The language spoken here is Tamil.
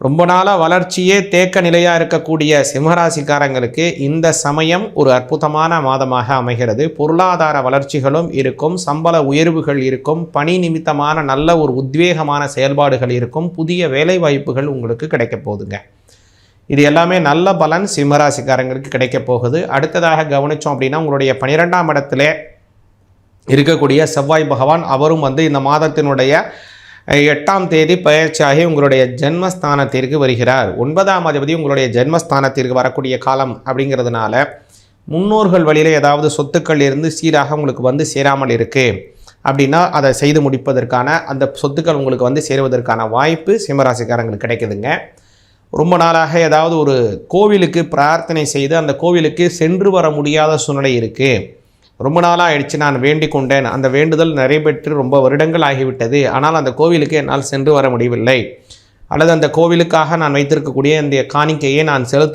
ரொம்ப நாளாக வளர்ச்சியே தேக்க நிலையாக இருக்கக்கூடிய சிம்மராசிக்காரங்களுக்கு இந்த சமயம் ஒரு அற்புதமான மாதமாக அமைகிறது. பொருளாதார வளர்ச்சிகளும் இருக்கும் சம்பள உயர்வுகள் இருக்கும் பணி நிமித்தமான நல்ல ஒரு உத்வேகமான செயல்பாடுகள் இருக்கும் புதிய வேலைவாய்ப்புகள் உங்களுக்கு கிடைக்கப் போகுதுங்க. இது எல்லாமே நல்ல பலன் சிம்மராசிக்காரங்களுக்கு கிடைக்க போகுது. அடுத்ததாக கவனித்தோம் அப்படின்னா உங்களுடைய பனிரெண்டாம் இடத்துல இருக்கக்கூடிய செவ்வாய் பகவான் அவரும் வந்து இந்த மாதத்தினுடைய எட்டாம் தேதி பயிற்சியாகி உங்களுடைய ஜென்மஸ்தானத்திற்கு வருகிறார். ஒன்பதாம் அதிபதி உங்களுடைய ஜென்மஸ்தானத்திற்கு வரக்கூடிய காலம் அப்படிங்கிறதுனால முன்னோர்கள் வழியில் ஏதாவது சொத்துக்கள் இருந்து சீராக உங்களுக்கு வந்து சேராமல் இருக்குது அப்படின்னா அதை செய்து முடிப்பதற்கான அந்த சொத்துக்கள் உங்களுக்கு வந்து சேருவதற்கான வாய்ப்பு சிம்மராசிக்காரங்களுக்கு கிடைக்குதுங்க. ரொம்ப நாளாக ஏதாவது ஒரு கோவிலுக்கு பிரார்த்தனை செய்து அந்த கோவிலுக்கு சென்று வர முடியாத சூழ்நிலை இருக்குது ரொம்ப நாளாக ஆயிடுச்சு நான் வேண்டிக் கொண்டேன் அந்த வேண்டுதல் நிறைவேற்றி ரொம்ப வருடங்கள் ஆகிவிட்டது. ஆனால் அந்த கோவிலுக்கு என்னால் சென்று வர முடியவில்லை. அல்லது அந்த கோவிலுக்காக நான் வைத்திருக்கக்கூடிய இந்த காணிக்கையை நான் செலுத்த